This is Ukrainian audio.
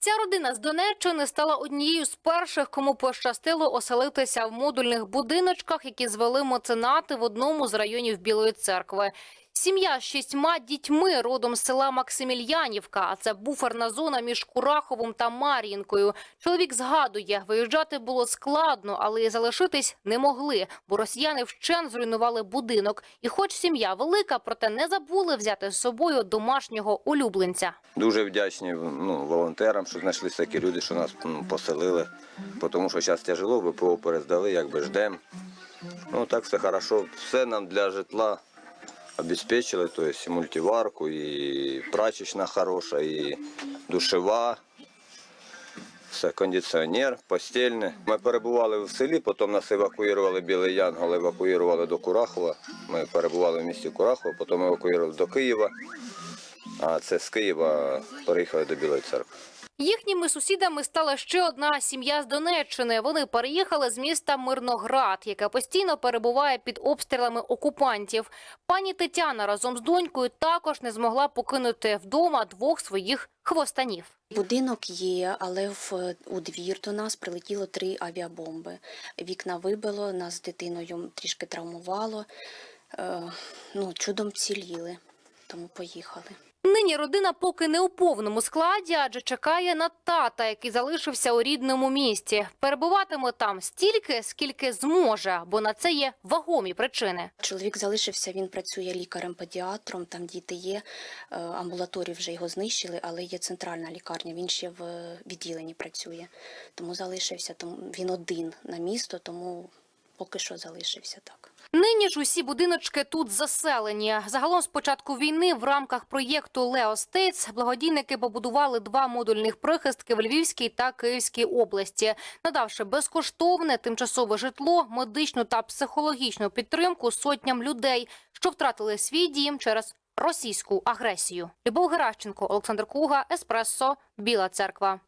Ця родина з Донеччини стала однією з перших, кому пощастило оселитися в модульних будиночках, які звели меценати в одному з районів Білої церкви. Сім'я з шістьма дітьми родом з села Максимільянівка, а це буферна зона між Кураховим та Мар'їнкою. Чоловік згадує, виїжджати було складно, але й залишитись не могли, бо росіяни вщен зруйнували будинок. І хоч сім'я велика, проте не забули взяти з собою домашнього улюбленця. Дуже вдячні ну, волонтерам, що знайшлися такі люди, що нас ну, поселили. Тому що зараз тяжело, ВПО перездали, якби ждемо. Ну так все хорошо. Все нам для житла обезпечили, тобто і мультиварку, і прачечна хороша, і душева. Все, кондиціонер, постільне. Ми перебували в селі, потім нас евакуювали Білий Янгол, евакуювали до Курахова. Ми перебували в місті Курахова, потім евакуювали до Києва. А це з Києва переїхали до Білої церкви. Їхніми сусідами стала ще одна сім'я з Донеччини. Вони переїхали з міста Мирноград, яке постійно перебуває під обстрілами окупантів. Пані Тетяна разом з донькою також не змогла покинути вдома двох своїх хвостанів. Будинок є, але в у двір до нас прилетіло три авіабомби. Вікна вибило, нас з дитиною трішки травмувало. Е, ну, чудом вціліли, тому поїхали. Нині родина поки не у повному складі, адже чекає на тата, який залишився у рідному місті. Перебуватиме там стільки, скільки зможе, бо на це є вагомі причини. Чоловік залишився, він працює лікарем-педіатром, там діти є. Е, Амбулаторію вже його знищили, але є центральна лікарня, він ще в відділенні працює. Тому залишився, тому він один на місто, тому поки що залишився так. Нині ж усі будиночки тут заселені. Загалом з початку війни в рамках проєкту Лео Стейтс благодійники побудували два модульних прихистки в Львівській та Київській області, надавши безкоштовне тимчасове житло, медичну та психологічну підтримку сотням людей, що втратили свій дім через російську агресію. Любов Геращенко, Олександр Куга, Еспресо, Біла Церква.